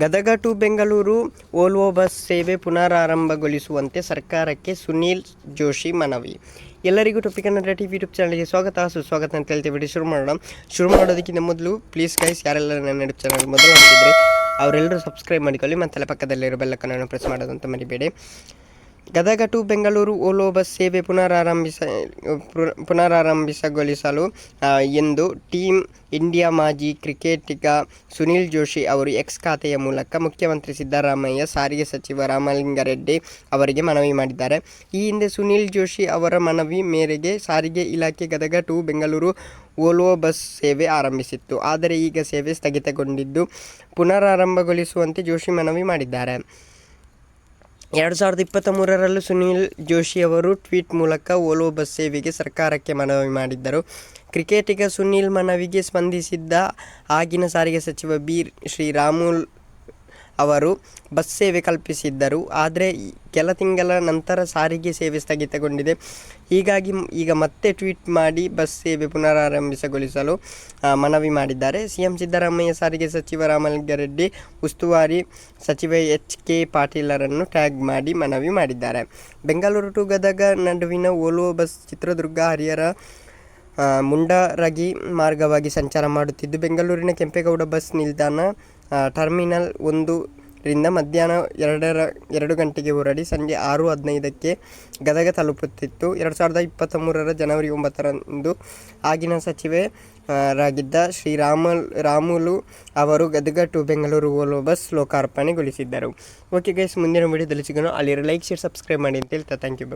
Gadag to Bengaluru Volvo bus ಸೇವೆ ಪುನರಾರಂಭಗೊಳಿಸುವಂತೆ ಸರ್ಕಾರಕ್ಕೆ ಸುನೀಲ್ ಜೋಶಿ ಮನವಿ. ಎಲ್ಲರಿಗೂ ಟೊಪಿಕ್ ಕನ್ನಡ ಟಿ ಯೂಟ್ಯೂಬ್ ಚಾನಲ್ಗೆ ಸ್ವಾಗತ. ಸುಸ್ವಾಗತ ಅಂತ ಹೇಳ್ತೀವಿ ವಿಡಿಯೋ ಶುರು ಮಾಡೋಣ. ಶುರು ಮಾಡೋದಕ್ಕಿಂತ ಮೊದಲು ಪ್ಲೀಸ್ ಗೈಸ್ ಯಾರೆಲ್ಲ ನನ್ನ ಯೂಟ್ಯೂಬ್ ಚಾನಲ್ ಮೊದಲು ನೋಡ್ತಿದ್ರೆ, ಅವರೆಲ್ಲರೂ ಸಬ್ಸ್ಕ್ರೈಬ್ ಮಾಡಿಕೊಳ್ಳಿ. ಮತ್ತೆಲ್ಲ ಪಕ್ಕದಲ್ಲಿರೋ ಬೆಲ್ಲಕ್ಕನ್ನು ಪ್ರೆಸ್ ಮಾಡೋದಂತ ಮರಿಬೇಡಿ. Gadag to Bengaluru, Volvo bus ಸೇವೆ ಪುನರಾರಂಭಿಸ ಪುನ- ಪುನರಾರಂಭಿಸಗೊಳಿಸಲು ಎಂದು ಟೀಮ್ ಇಂಡಿಯಾ ಮಾಜಿ ಕ್ರಿಕೆಟಿಗ ಸುನಿಲ್ ಜೋಶಿ ಅವರು ಎಕ್ಸ್ ಖಾತೆಯ ಮೂಲಕ ಮುಖ್ಯಮಂತ್ರಿ ಸಿದ್ದರಾಮಯ್ಯ, ಸಾರಿಗೆ ಸಚಿವ ರಾಮಲಿಂಗಾರೆಡ್ಡಿ ಅವರಿಗೆ ಮನವಿ ಮಾಡಿದ್ದಾರೆ. ಈ ಹಿಂದೆ ಸುನಿಲ್ ಜೋಶಿ ಅವರ ಮನವಿ ಮೇರೆಗೆ ಸಾರಿಗೆ ಇಲಾಖೆ Gadag to Bengaluru, Volvo bus ಸೇವೆ ಆರಂಭಿಸಿತ್ತು. ಆದರೆ ಈಗ ಸೇವೆ ಸ್ಥಗಿತಗೊಂಡಿದ್ದು ಪುನರಾರಂಭಗೊಳಿಸುವಂತೆ ಜೋಶಿ ಮನವಿ ಮಾಡಿದ್ದಾರೆ. ಎರಡು ಸಾವಿರದ ಇಪ್ಪತ್ತ ಮೂರರಲ್ಲೂ ಸುನೀಲ್ ಜೋಶಿ ಅವರು ಟ್ವೀಟ್ ಮೂಲಕ ಓಲೋ ಬಸ್ ಸೇವೆಗೆ ಸರ್ಕಾರಕ್ಕೆ ಮನವಿ ಮಾಡಿದ್ದರು. ಕ್ರಿಕೆಟಿಗ ಸುನೀಲ್ ಮನವಿಗೆ ಸ್ಪಂದಿಸಿದ್ದ ಆಗಿನ ಸಾರಿಗೆ ಸಚಿವ ಬಿ ಶ್ರೀರಾಮುಲ್ ಅವರು ಬಸ್ ಸೇವೆ ಕಲ್ಪಿಸಿದ್ದರು. ಆದರೆ ಕೆಲ ತಿಂಗಳ ನಂತರ ಸಾರಿಗೆ ಸೇವೆ ಸ್ಥಗಿತಗೊಂಡಿದೆ. ಹೀಗಾಗಿ ಈಗ ಮತ್ತೆ ಟ್ವೀಟ್ ಮಾಡಿ ಬಸ್ ಸೇವೆ ಪುನರಾರಂಭಿಸಗೊಳಿಸಲು ಮನವಿ ಮಾಡಿದ್ದಾರೆ. ಸಿಎಂ ಸಿದ್ದರಾಮಯ್ಯ ಸಾರಿಗೆ ಸಚಿವ ರಾಮಲಿಂಗಾರೆಡ್ಡಿ ಉಸ್ತುವಾರಿ ಸಚಿವ ಎಚ್ ಕೆ ಪಾಟೀಲರನ್ನು ಟ್ಯಾಗ್ ಮಾಡಿ ಮನವಿ ಮಾಡಿದ್ದಾರೆ. ಬೆಂಗಳೂರು ಟು ಗದಗ ನಡುವಿನ ಓಲೋ ಬಸ್ ಚಿತ್ರದುರ್ಗ ಹರಿಹರ ಮುಂಡರಗಿ ಮಾರ್ಗವಾಗಿ ಸಂಚಾರ ಮಾಡುತ್ತಿದ್ದು ಬೆಂಗಳೂರಿನ ಕೆಂಪೇಗೌಡ ಬಸ್ ನಿಲ್ದಾಣ ಟರ್ಮಿನಲ್ ಒಂದು ರಿಂದ ಮಧ್ಯಾಹ್ನ ಎರಡರ ಎರಡು ಗಂಟೆಗೆ ಹೊರಡಿ ಸಂಜೆ ಆರು ಹದಿನೈದಕ್ಕೆ ಗದಗ ತಲುಪುತ್ತಿತ್ತು. ಎರಡು ಸಾವಿರದ ಇಪ್ಪತ್ತ ಮೂರರ ಜನವರಿ ಒಂಬತ್ತರಂದು ಆಗಿನ ಸಚಿವೆ ರಾಗಿದ್ದ ಶ್ರೀರಾಮಲ್, ರಾಮುಲು ಅವರು ಗದಗ ಟು ಬೆಂಗಳೂರು ಓಲೋ ಬಸ್ ಲೋಕಾರ್ಪಣೆಗೊಳಿಸಿದ್ದರು. ಓಕೆ ಗೈಸ್ ಮುಂದಿನ ವಿಡಿಯೋದಲ್ಲಿ ಸಿಗೋಣ. ಅಲ್ಲಿ ಲೈಕ್ ಶೇರ್ ಸಬ್ಸ್ಕ್ರೈಬ್ ಮಾಡಿ ಅಂತ ಹೇಳ್ತಾ ಥ್ಯಾಂಕ್ ಯು